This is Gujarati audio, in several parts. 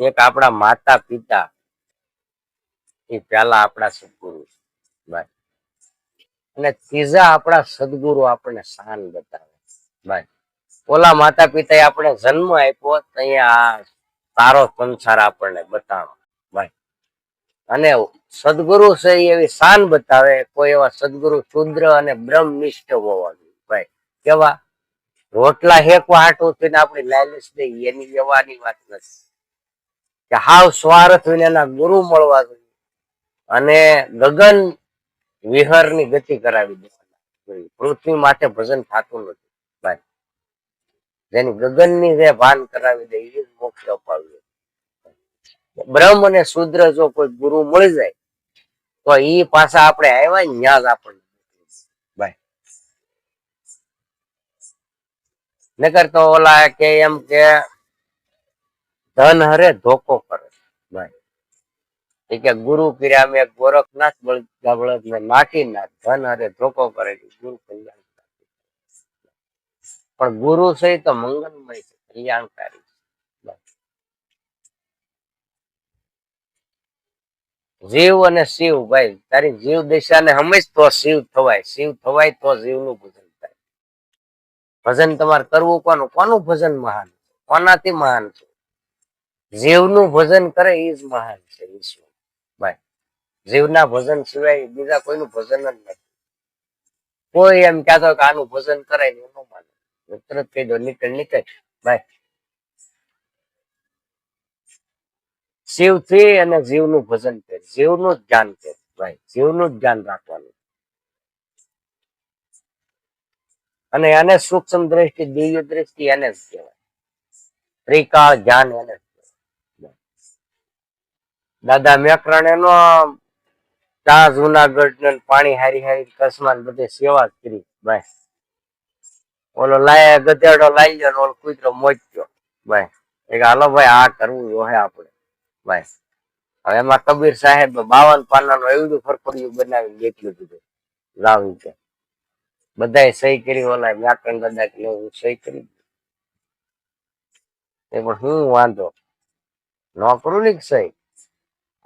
એક આપણા માતા પિતા એ પહેલા આપણા સદગુરુ ભાઈ અને ત્રીજા આપણા સદગુરુ આપણને શાન બતાવે ભાઈ ઓલા માતા પિતાએ આપણે જન્મ આપ્યો અહીંયા આ સંસાર આપણને બતાવો ભાઈ અને સદગુરુ છે એવી શાન બતાવે, કોઈ એવા સદગુરુ શુદ્ર અને બ્રહ્મનિષ્ઠ હોવા ભાઈ કેવા? રોટલા હેકવા હાટું થઈને આપણી લાલચ દઈ, એની વ્યવહારની વાત નથી. કે હાવ સ્વાર્થ વિના ગુરુ મળવા જોઈએ. અને ગગન વિહરની ગતિ કરાવી દેવાના પૃથ્વી માટે ભજન થતું નથી. ભાઈ જેની ગગનની જે ભાન કરાવી દે એ મોક્ષ અપાવી બ્રહ્મ અને શુદ્ર જો કોઈ ગુરુ મળી જાય, તો એ પાછા આપણે આવ્યા ન્યાજ ન્યા જ આપણને નકર તો ઓલા કે એમ કે ધન હરે ધોકો કરે ભાઈ. કે ગુરુ કર્યા મેં ગોરખનાથ બળદા બળદ ને નાખી નાખ, ધન હરે ધોકો કરે ગુરુ કલ્યાણ પણ ગુરુ છે તો મંગલમય છે, કલ્યાણકારી જીવ અને શિવ, ભાઈ, તારી જીવ દિશા ને સમજ તો શિવ થવાય શિવ થવાય તો જીવનું ભજન થાય. ભજન તમારે કરવું કોનું? કોનું ભજન મહાન? કોનાથી મહાન છે? જીવનું ભજન કરે એ જ મહાન છે, ઈશ્વર. ભાઈ જીવના ભજન સિવાય બીજા કોઈનું ભજન જ નથી. કોઈ એમ કહેતો કે આનું ભજન કરાય ને એનું માને. તરત કહી દો, નીકળ નીકળ. ભાઈ શિવથી અને જીવનું ભજન કરે. જીવનું જ ધ્યાન કરે. ભાઈ જીવનું જ ધ્યાન રાખવાનું. અને એને સૂક્ષ્મ દ્રષ્ટિ, દિવ્ય દ્રષ્ટિ એને જ કહેવાય. ત્રિકાળ જ્ઞાન એને દાદા મેકરણ એનો ચા જુનાગઢ ને પાણી હારી હારી કસમાન બધે સેવા કરી. ભાઈ ઓલો લાય ગધેડો લાઈ ગયો ને ઓલો કૂતરો મોચ્યો. ભાઈ એ કે, હાલો ભાઈ, આ કરવું જોહે આપણે. ભાઈ હવે એમાં કબીર સાહેબ બાવન પાનાનું એવડું ફરફડિયું બનાવી દેખ્યું હતું. લાવી કે. બધાએ સહી કરી ઓલા વ્યાકરણ દાદા કે હું સહી કરી એ પણ હું વાંધો. ન કરું ને સહી?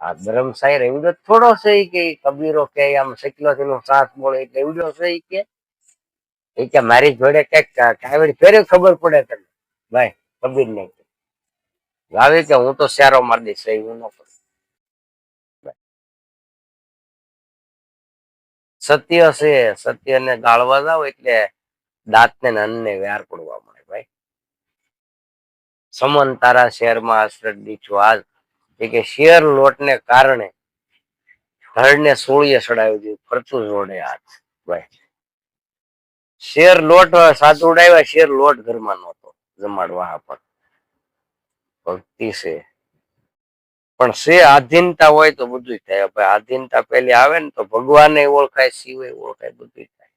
આ બ્રહ્મ સાહેર એવડો થોડો છે કે કબીરો કે આમ શીખલો નો સાથ મળે એટલે એવડો છે કે. એ કે મારી જોડે કંઈક કાવડ ફેરે ખબર પડે તને. ભાઈ, કબીર ને લાવે કે હું તો સારો મારી દઈશ, એવું ન સત્ય છે, સત્યને ગાળવા જાવ એટલે દાંતને ને અન્નને વ્યાર પડવા મળે, ભાઈ. સમન તારા શહેરમાં આશ્રય દીઠું આજ એ કે શેર લોટને કારણે ધડને સોળીએ સડાવી દીધું, ફરતું જોડે હાથ ભાઈ, શેર લોટ સાચું ઉડાવ્યા, શેર લોટ ઘરમાં નહોતો, જમાડવા પર ભક્તિ છે. પણ છે આધીનતા હોય તો બધું થાય. ભાઈ આધીનતા પેલી આવે ને તો ભગવાન ઓળખાય શિવ ઓળખાય બધું થાય.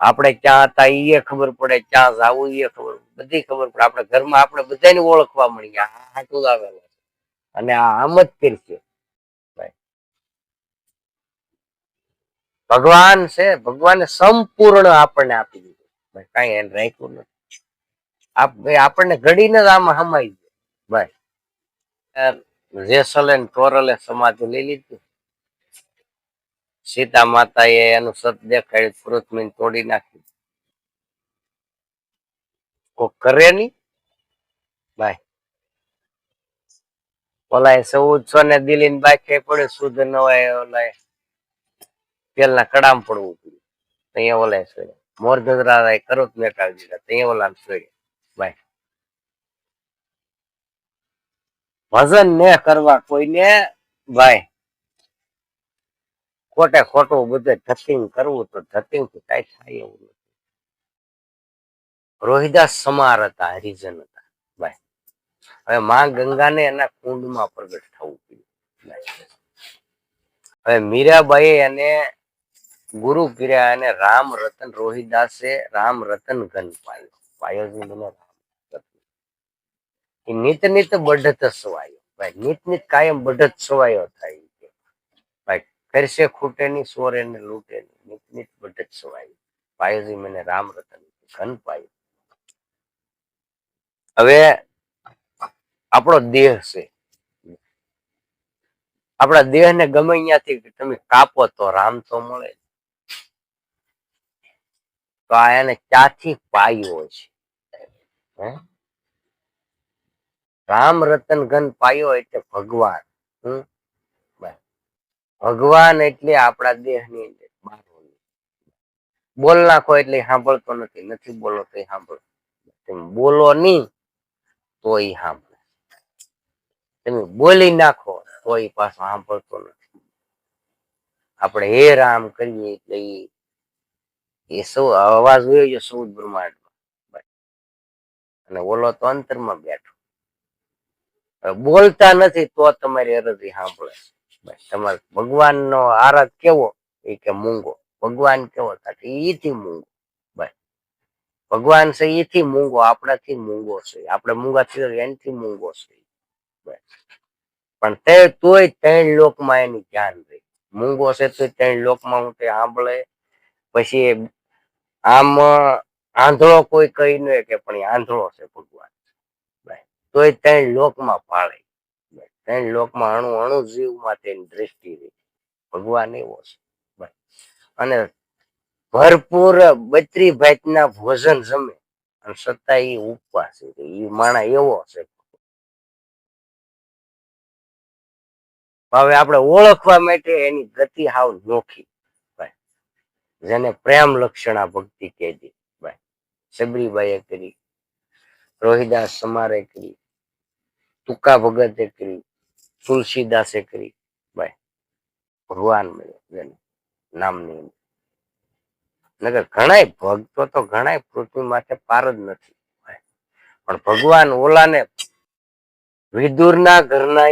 આપણે ક્યાં હતા એ ખબર પડે, ક્યાં જવું એ ખબર બધી ખબર પડે. આપણે ઘરમાં આપણે બધાને ઓળખવા મળી ગયા હાટું જ આવેલા. અને આ આમ જ કરશે ભગવાન છે, ભગવાને સંપૂર્ણ આપણને આપી દીધું. કઈ એને રાખ્યું નથી. આપણને ઘડીને જ આમાં સમાઈ ગયો. ભાઈ જેસલે ને તોરલે સમાધિ લઈ લીધું. સીતા માતા એ એનું સત દેખાડ્યું પૃથ્વી તોડી નાખ્યું. કોઈ કરે નહીં. ભાઈ ઓલા ચૌદસો ને દિલ્હી ને બાકી પડ્યું, શુદ્ધ ન હોય ઓલા પેલના કડામ પડવું પડ્યું. અહીંયા ઓલા છોડ્યા મોર ગજરાએ કરો મેટાવી દીધા અહીંયા ઓલા છોડ્યા ભાઈ ભજન ને કરવા કોઈને ભાઈ ખોટે ખોટું બધે ધતિંગ કરવું તો ધતિંગ કઈ થાય એવું નથી. રોહિદાસ સમાર હતા હરિજન હતા હવે માં ગંગાને એના કુંડમાં પ્રગટ થવું પડ્યું. હવે મીરાબાઈ એને ગુરુ કર્યા અને રામ રતન રોહિદાસે રામ રતન ઘન પાયો. પાયો મને નિત નિત બઢત સવાયો. ભાઈ, નિત નિત કાયમ બઢત સવાયો થાય ભાઈ, કરશે ખૂટે ની સોરે ને લૂટે નિત નિત બઢત સવાયો. પાયોજી મને રામ રતન ઘન પાયો. હવે આપણો દેહ છે. આપણા દેહને ગમે અહીંયાથી તમે કાપો તો રામ તો મળે. તો આ એને ક્યાંથી પાયો છે? રામ રતન ઘન પાયો એટલે ભગવાન. ભગવાન એટલે આપણા દેહની અંદર. બોલ નાખો એટલે સાંભળતો નથી. નથી બોલો તો સાંભળો બોલો નહીં તો એ સાંભળે. તમે બોલી નાખો તો એ પાછો સાંભળતો નથી. આપણે હે રામ કરીએ એટલે એ સૌ અવાજ હોય છે સૌ બ્રહ્માંડમાં? અને ઓલો તો અંતરમાં બેઠો. બોલતા નથી તો તમારી અરજી સાંભળે તમારે ભગવાનનો આરાધ કેવો? એ કે મૂંગો. ભગવાન કેવો? થાય એથી મૂંગો. ભગવાન છે એથી મૂંગો, આપણાથી મૂંગો છે. આપણે મૂંગા થઈ એનથી મૂંગો છે. પણ તે તોય ત્રણ લોકમાં એની ધ્યાન રહી. મૂંગો છે તો ત્રણ લોકમાં હું તે સાંભળે. પછી આમ, આંધળો કોઈ કહી ન કે પણ આંધળો છે ભગવાન. તોય ત્રણ લોકમાં બસ. ત્રણ લોકમાં અણુ અણુ જીવમાં તેની દ્રષ્ટિ રહી. ભગવાન એવો છે. અને ભરપૂર બત્રી ભાતના ભોજન જમે. અને છતાં એ ઉપવાસ એ માણા એવો છે હવે આપણે ઓળખવા માટે એની ગતિ હાવ નોખી. જેને પ્રેમ લક્ષણા ભક્તિ કહેતી ભાઈ, સબરીબાઈએ કરી, રોહિદાસ સમારે કરી, તુકા ભગતે કરી, તુલસીદાસે કરી. ભાઈ, ભગવાન મળ્યો નામની. નકર ઘણાય ભક્તો તો ઘણાય પૃથ્વી માટે પાર જ નથી. પણ ભગવાન ઓલાને વિદુરના ઘરના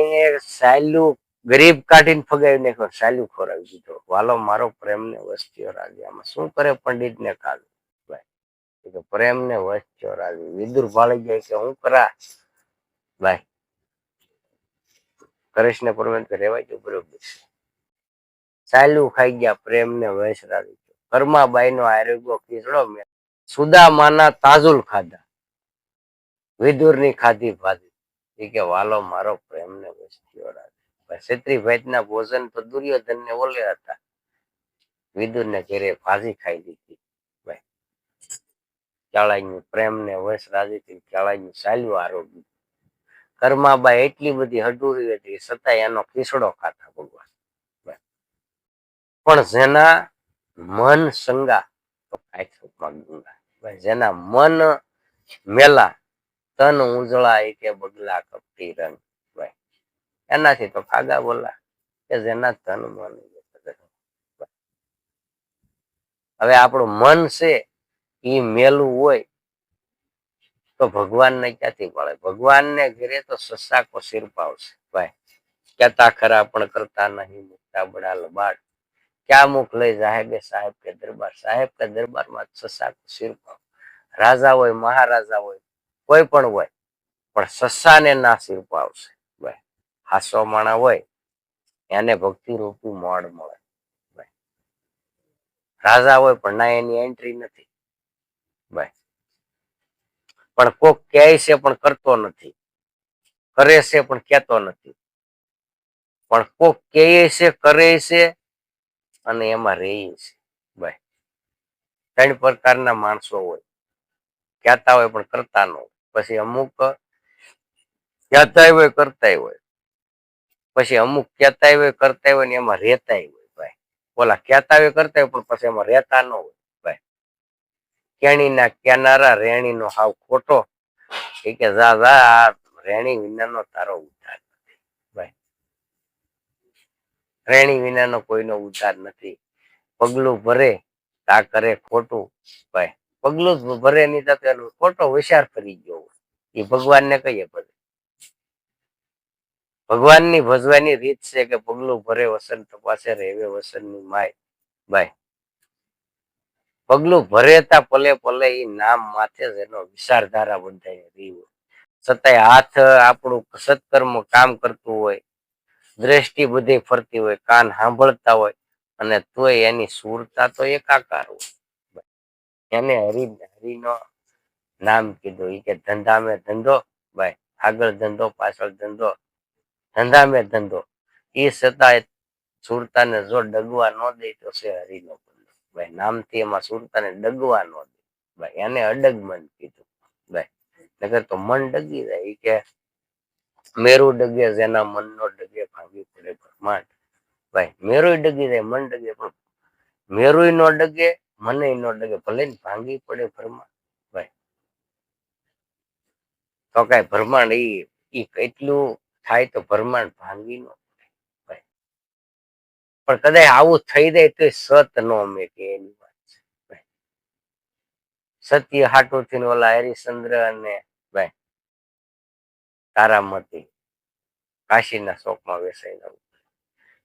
સાયલું ગરીબ કાઢીને ફગાવી નાખ્યો ખોરાવી દીધો. વાલો, મારો પ્રેમને વસ્તીઓ રાજી શું કરે પંડિત ને કાઢ ભાઈ પ્રેમ ને વસ્તીઓ રાજી વિદુર ભાળી જાય કે હું કરા? ભાઈ કૃષ્ણ પરમેન રેવાય તો બરોબર છે. ખાઈ ગયા, પ્રેમને વશ રાજી કર્માબાઈ નો આરોગ્ય ખીચડો મેં સુદામાના તાજુલ ખાધા. વિદુરની ખાધી ભાધી કે, વાલો, મારો રાજી ભેદના ભોજન તો દુર્યોધન ને ઓલે હતા. વિદુર ને ઘેરે ભાજી ખાઈ દીધી. કેળાઈનું પ્રેમ ને વશ રાજીથી કેળાઈનું ચાલ્યું આરોગ્ય. કર્માબાઈ એટલી બધી હડુરી હતી છતાંય એનો ખીસડો ખાતા ભગવાન. પણ જેના મન સંગા જેના મન મેલા, તન ઉજળા કે બગલા કપટી રંગ. એનાથી તો ફાગા બોલા કે જેના ધન મન હવે આપણું મન છે એ મેલું હોય તો ભગવાનને ક્યાંથી મળે? ભગવાનને ઘરે તો સસાકો શિરપાવ ભાઈ, કહેતા ખરા, પણ કરતા નહીં, મુકતા બડા લબાડ. ક્યાં મુખ લઈ સાહેબે સાહેબ કે દરબાર? સાહેબ કે દરબારમાં સસાકો શિરપાવ. રાજા હોય, મહારાજા હોય, કોઈ પણ હોય, પણ સસાને ના શિરપાવ છે. ભાઈ માણા હોય, એને ભક્તિ રૂપી મોડ મળે. રાજા હોય પણ ના, એની એન્ટ્રી નથી. પણ કોક કહે છે પણ કરતો નથી. કરે છે પણ કહેતો નથી. પણ કોક કહે છે, કરે છે અને એમાં રહે છે. ભાઈ ત્રણ પ્રકારના માણસો હોય. કહેતા હોય પણ કરતા ન હોય. પછી અમુક કહેતા હોય, કરતા હોય. પછી અમુક કહેતા હોય, કરતા હોય ને એમાં રહેતા હોય ભાઈ. ઓલા કહેતા હોય, કરતા હોય, પણ પછી એમાં રહેતા ન હોય કેણીના કેનારા રેણીનો હાવ ખોટો. કે, જા જા રેણી વિનાનો તારો ઉદ્ધાર નથી. રેણી વિનાનો કોઈનો ઉદ્ધાર નથી. પગલું ભરે, તા કરે ખોટું. ભાઈ, પગલું ભરે તો એનો ખોટો હોશિયાર ફરી ગયો. એ ભગવાનને કહીએ બધે ભગવાનની ભજવાની રીત છે કે પગલું ભરે વસન તપાસે વસન વસનની માય. ભાઈ પગલું ભરેતા પલે પલે એ નામ માથે એનો વિચારધારા બંધાઈ રહી છતાંય હાથ આપણું સત્કર્મ કામ કરતું હોય, દ્રષ્ટિ બધી ફરતી હોય, કાન સાંભળતા હોય, અને તોય એની સુરતા તો એકાકાર હોય. એને હરી હરીનો નામ કીધું. એ કે ધંધા મેં ધંધો. ભાઈ આગળ ધંધો, પાછળ ધંધો. ધંધા મેં ધંધો. એ છતાંય સુરતાને જો ડગવા ન દે તો છે હરીનો ભાઈ, નામથી એમાં સુરતાને ડગવા ન દે. ભાઈ, એને અડગ મન કીધું. ભાઈ નગર તો મન ડગી જાય. કે મેરુ ડગે જેના મનનો ડગે ભાંગી પડે બ્રહ્માંડ. ભાઈ મેરુ ડગી જાય, મન ડગે. પણ મેરુ નો ડગે મને નો ડગે. ભલે ને ભાંગી પડે બ્રહ્માંડ. ભાઈ, તો કઈ બ્રહ્માંડ ઈ કેટલું થાય તો બ્રહ્માંડ ભાંગી નો પણ કદાચ આવું થઈ જાય તો સત નો મેકે એની વાત છે. સત્ય હાટું થી ઓલા હરિશ્ચંદ્ર અને, ભાઈ તારામતી કાશીના શોકમાં વેસાઈ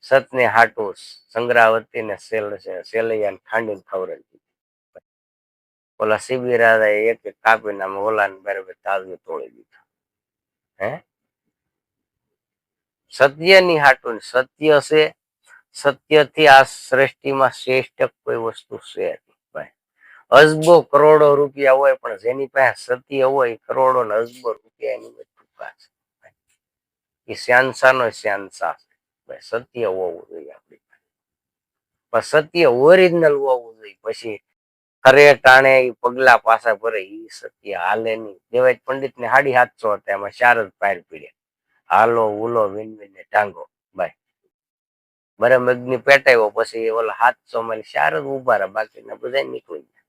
સતને હાટું સંગ્રાવતી ને સેલ સેલૈયા ખાંડીને ખવડાવી ઓલા શિબિર એક કાપીને ઓલા ને બરાબર તાજુ તોડી દીધા. હે? સત્યની હાટું સત્ય છે. સત્યથી આ સૃષ્ટિમાં શ્રેષ્ઠ કોઈ વસ્તુ છે અજબો કરોડો રૂપિયા હોય પણ જેની પાસે સત્ય હોય કરોડો ને અજબો રૂપિયા એની વચ્ચે છે એ શ્યાનસા નો શ્યાનસા છે સત્ય હોવું જોઈએ આપણી પણ સત્ય ઓરિજિનલ હોવું જોઈએ. પછી ખરે ટાણે એ પગલા પાછા ભરે એ સત્ય હાલે નહીં. દેવાય પંડિત ને હાડી હાથસો હતા એમાં ચાર જ પાર પીડ્યા. હાલો, ઉલો વિન વિન ને ટાંગો ભાઈ બરમ અગ્નિ પેટાયો પછી ઓલા હાથસો માં ચાર જ ઊભા રહ્યા, બાકીના બધા નીકળી ગયા.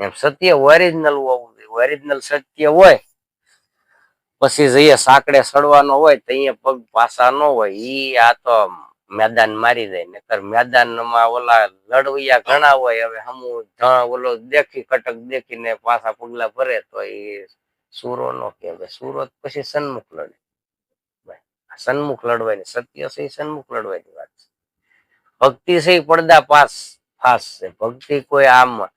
એમ સત્ય ઓરિજિનલ હોવું ઓરિજિનલ સત્ય હોય, પછી જઈએ સાંકડે સડવાનો હોય, તો અહીંયા પગ પાસા ન હોય, ઈ આ તો મેદાન મારી જાય નકર મેદાનમાં ઓલા લડવૈયા ઘણા હોય, હવે હમુ ઓલો દેખી, કટક દેખીને પાછા પગલા ભરે તો એ સુરો નો કહેવાય. સુરો પછી સન્મુખ લડે. સન્મુખ લડવાની સત્ય છે સન્મુખ લડવાની વાત છે. ભક્તિ છે પડદા પાસ ફાસ છે. ભક્તિ કોઈ આમ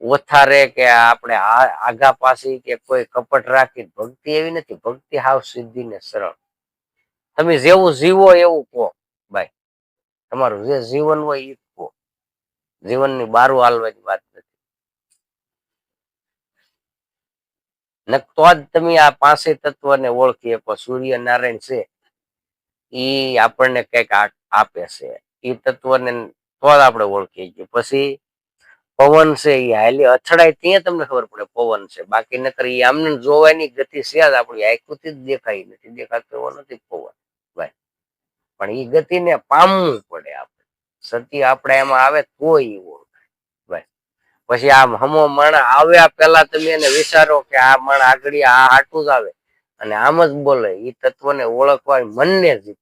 ઓથારે કે આપણે આગા પાસી કે કોઈ કપટ રાખી ભક્તિ એવી નથી. ભક્તિ હાવ સિદ્ધિ ને સરળ. તમે જેવું જીવો એવું કહો. ભાઈ તમારું જે જીવન હોય એ જીવનની બારું હાલવાની વાત નથી. તો જ તમે આ પાંચે તત્વને ઓળખી શકો. સૂર્ય નારાયણ છે એ આપણને કંઈક આપે છે. એ તત્વને તો જ આપણે ઓળખીએ છીએ. પછી પવન છે એ હાલી. અથડાય ત્યાં તમને ખબર પડે પવન છે. બાકી નકર એ આમને જોવાની ગતિ છે જ આપણી. આખું જ દેખાય નથી. દેખાતો એવો નથી પવન. ભાઈ પણ એ ગતિને પામવું પડે આપણે. સત્ય આપણે એમાં આવે તો પછી આમ હમો માણા આવ્યા પહેલા તમે એને વિચારો કે આ માણા આગળ આ હાટું જ આવે. અને આમ જ બોલે એ તત્વને ઓળખવા મનને જીત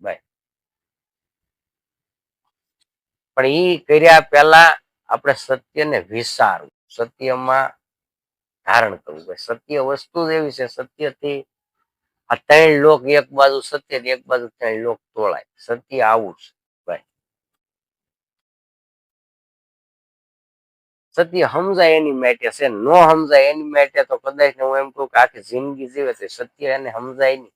ભાઈ પણ એ કર્યા પહેલા આપણે સત્યને વિચારવું. સત્યમાં ધારણ કરવું. સત્ય વસ્તુ જ એવી છે. સત્યથી આ ત્રણ લોક એક બાજુ સત્ય એક બાજુ ત્રણ લોક તોળાય. સત્ય આવું છે સત્ય સમજાય એની માટે છે, નો સમજાય એની માટે તો કદાચ હું એમ કહું કે આખી જિંદગી જીવે છે, સત્ય એને સમજાય નહીં.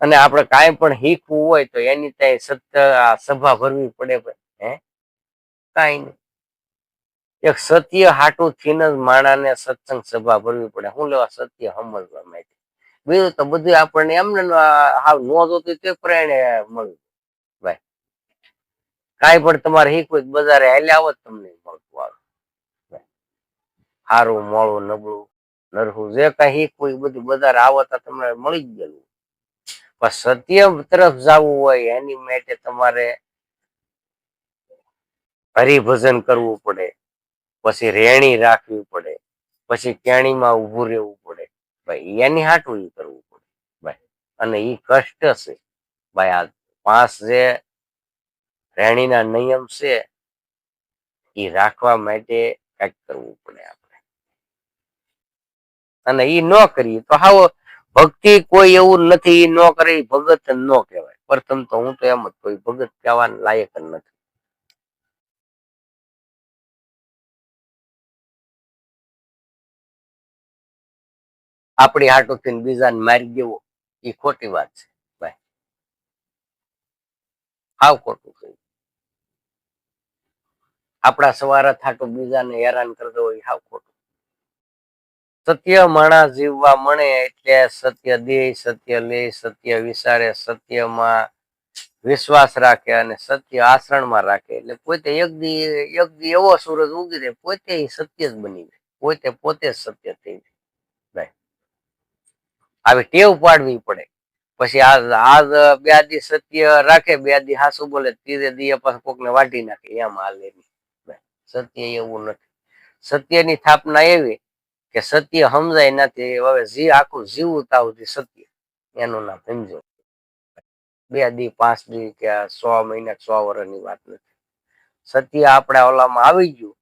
અને આપણે કાંઈ પણ શીખવું હોય તો એની ત્યાં સત્ય સભા ભરવી પડે હે? કાંઈ નહીં. એક સત્ય હાટું થઈને જ માણાને સત્સંગ સભા ભરવી પડે. હું લેવા સત્ય સમજવા માટે બીજું તો બધું આપણને એમને ન જોતું તે પ્રેરણે મળ્યું ભાઈ, કાંઈ પણ તમારે શીખવું બજારે હાલ્યા આવો તમને મળતું આવે. સારું મોડું, નબળું, નરહું, જે કાંઈ શીખવું એ બધું બજારે આવો તો તમને મળી જ ગયેલું. પણ સત્ય તરફ જવું હોય એની માટે તમારે હરિભજન કરવું પડે. પછી રેણી રાખવી પડે, પછી કેણીમાં ઊભું રહેવું પડે. ભાઈ, એની હાટું એ કરવું પડે, ભાઈ. અને એ કષ્ટ છે. ભાઈ, આ પાંચ જે રેણીના નિયમ છે એ રાખવા માટે કંઈક કરવું પડે આપણે. અને એ ન કરીએ તો હાવ ભક્તિ કોઈ એવું નથી ન કરે ભગત ન કહેવાય. પ્રથમ તો હું તો એમ જ કોઈ ભગત કહેવાના લાયક નથી. આપણી હાટું થઈને બીજાને મારી દેવો, એ ખોટી વાત છે, ભાઈ. હાવ ખોટું થયું આપણા સવારે થાટો બીજાને હેરાન કરતો હોય હાવ ખોટું. સત્ય માણસ જીવવા મળે એટલે સત્ય દે, સત્ય લે, સત્ય વિચારે, સત્યમાં વિશ્વાસ રાખે અને સત્ય આચરણમાં રાખે. એટલે પોતે એક દી એક દી એવો સૂરજ ઉગી જાય, પોતે સત્ય જ બની જાય, પોતે પોતે સત્ય થઈ જાય. આવી ટેવ પાડવી પડે. પછી આજ બે દી સત્ય રાખે બે દી હાસુ બોલે ત્રીજે દીએ પાછું કોકને વાઢી નાખે, એમ હાલે. સત્ય એવું નથી. સત્યની સ્થાપના એવી કે સત્ય સમજાય નથી હવે જી આખું જીવું તાવ સત્ય. એનું નામ સમજો. બે દી, પાંચ દી કે સો મહિના, સો વર્ષની વાત નથી. સત્ય આપણા ઓલામાં આવી ગયું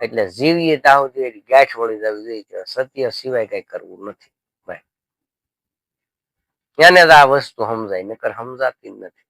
એટલે જીવીએ ત્યાં સુધી ગાંઠ વળી જવી જોઈએ સત્ય સિવાય કઈ કરવું નથી. એને જ આ વસ્તુ સમજાય નકર સમજાતી નથી.